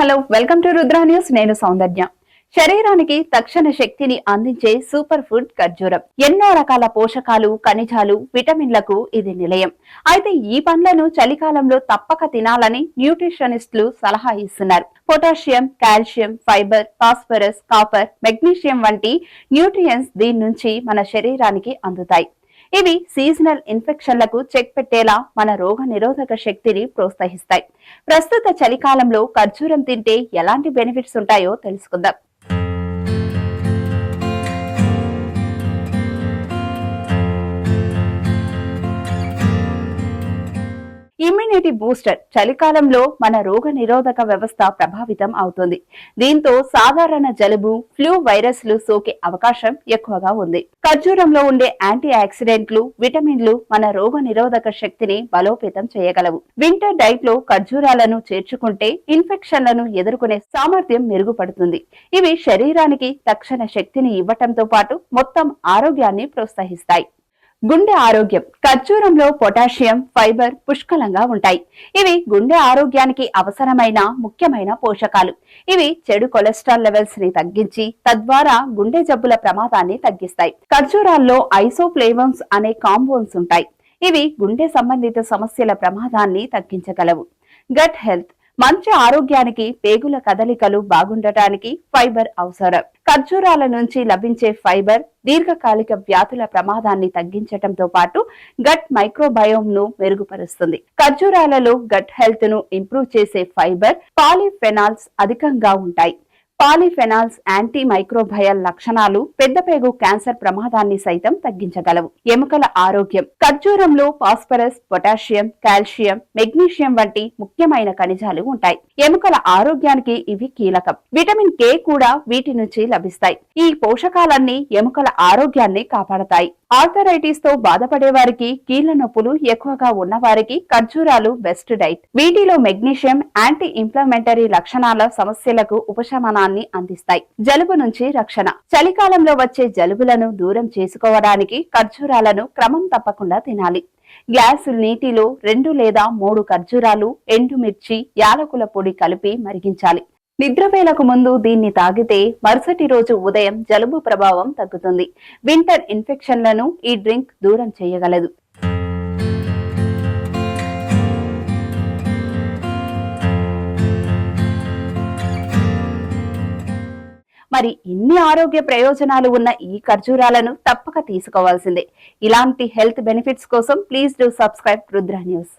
Hello welcome to Rudra news. నేను సౌందర్య. శరీరానికి తక్షణ శక్తిని అందించే సూపర్ ఫుడ్ ఖర్జూరం. ఎన్నో రకాల పోషకాలు ఖనిజాలు విటమిన్లకు ఇది నిలయం. అయితే ఈ పండ్లను చలికాలంలో తప్పక తినాలని న్యూట్రిషనిస్టులు సలహా ఇస్తున్నారు. Potassium calcium fibre phosphorus copper magnesium వంటి న్యూట్రియన్స్ దీని నుంచి మన శరీరానికి అందుతాయి. ఇవి సీజనల్ ఇన్ఫెక్షన్లకు చెక్ పెట్టేలా మన రోగ నిరోధక శక్తిని ప్రోత్సహిస్తాయి. ప్రస్తుత చలికాలంలో ఖర్జూరం తింటే ఎలాంటి బెనిఫిట్స్ ఉంటాయో తెలుసుకుందాం. ఇమ్యూనిటీ బూస్టర్ చలికాలంలో మన రోగ నిరోధక వ్యవస్థ ప్రభావితం అవుతుంది. దీంతో సాధారణ జలుబు ఫ్లూ వైరస్లు సోకే అవకాశం ఎక్కువగా ఉంది. ఖర్జూరంలో ఉండే యాంటీ ఆక్సిడెంట్లు విటమిన్లు మన రోగ నిరోధక శక్తిని బలోపేతం చేయగలవు. వింటర్ డైట్లో ఖర్జూరాలను చేర్చుకుంటే ఇన్ఫెక్షన్లను ఎదుర్కొనే సామర్థ్యం మెరుగుపడుతుంది. ఇవి శరీరానికి తక్షణ శక్తిని ఇవ్వటంతో పాటు మొత్తం ఆరోగ్యాన్ని ప్రోత్సహిస్తాయి. గుండె ఆరోగ్యం ఖర్జూరంలో పొటాషియం ఫైబర్ పుష్కలంగా ఉంటాయి. ఇవి గుండె ఆరోగ్యానికి అవసరమైన ముఖ్యమైన పోషకాలు. ఇవి చెడు కొలెస్ట్రాల్ లెవెల్స్ని తగ్గించి తద్వారా గుండె జబ్బుల ప్రమాదాన్ని తగ్గిస్తాయి. ఖర్జూరాల్లో ఐసోఫ్లేవన్స్ అనే కాంబోన్స్ ఉంటాయి. ఇవి గుండె సంబంధిత సమస్యల ప్రమాదాన్ని తగ్గించగలవు. గట్ హెల్త్ మంచి ఆరోగ్యానికి పేగుల కదలికలు బాగుండటానికి ఫైబర్ అవసరం. ఖర్జూరాల నుంచి లభించే ఫైబర్ దీర్ఘకాలిక వ్యాధుల ప్రమాదాన్ని తగ్గించటంతో పాటు గట్ మైక్రోబయోమ్ను మెరుగుపరుస్తుంది. ఖర్జూరాలలో గట్ హెల్త్ను ఇంప్రూవ్ చేసే ఫైబర్ పాలిఫెనాల్స్ అధికంగా ఉంటాయి. పాలిఫెనాల్స్ యాంటీ మైక్రోబయల్ లక్షణాలు పెద్దపేగు క్యాన్సర్ ప్రమాదాన్ని సైతం తగ్గించగలవు. ఎముకల ఆరోగ్యం ఖర్జూరంలో ఫాస్ఫరస్ పొటాషియం కాల్షియం మెగ్నీషియం వంటి ముఖ్యమైన ఖనిజాలు ఉంటాయి. ఎముకల ఆరోగ్యానికి ఇవి కీలకం. విటమిన్ కే కూడా వీటి నుంచి లభిస్తాయి. ఈ పోషకాలన్నీ ఎముకల ఆరోగ్యాన్ని కాపాడతాయి. ఆర్థరైటిస్తో బాధపడే వారికి కీళ్ళ నొప్పులు ఎక్కువగా ఉన్న వారికి ఖర్జూరాలు బెస్ట్ డైట్. వీటిలో మెగ్నీషియం యాంటీ ఇంప్లమెంటరీ లక్షణాల సమస్యలకు ఉపశమనాన్ని అందిస్తాయి. జలుబు నుంచి రక్షణ. చలికాలంలో వచ్చే జలుబులను దూరం చేసుకోవడానికి ఖర్జూరాలను క్రమం తప్పకుండా తినాలి. గ్లాసు నీటిలో రెండు లేదా మూడు ఖర్జూరాలు ఎండుమిర్చి యాలకుల పొడి కలిపి మరిగించాలి. నిద్రవేళకు ముందు దీన్ని తాగితే మరుసటి రోజు ఉదయం జలుబు ప్రభావం తగ్గుతుంది. వింటర్ ఇన్ఫెక్షన్లను ఈ డ్రింక్ దూరం చేయగలదు. మరి ఇన్ని ఆరోగ్య ప్రయోజనాలు ఉన్న ఈ ఖర్జూరాలను తప్పక తీసుకోవాల్సిందే. ఇలాంటి హెల్త్ బెనిఫిట్స్ కోసం please do subscribe Rudra news.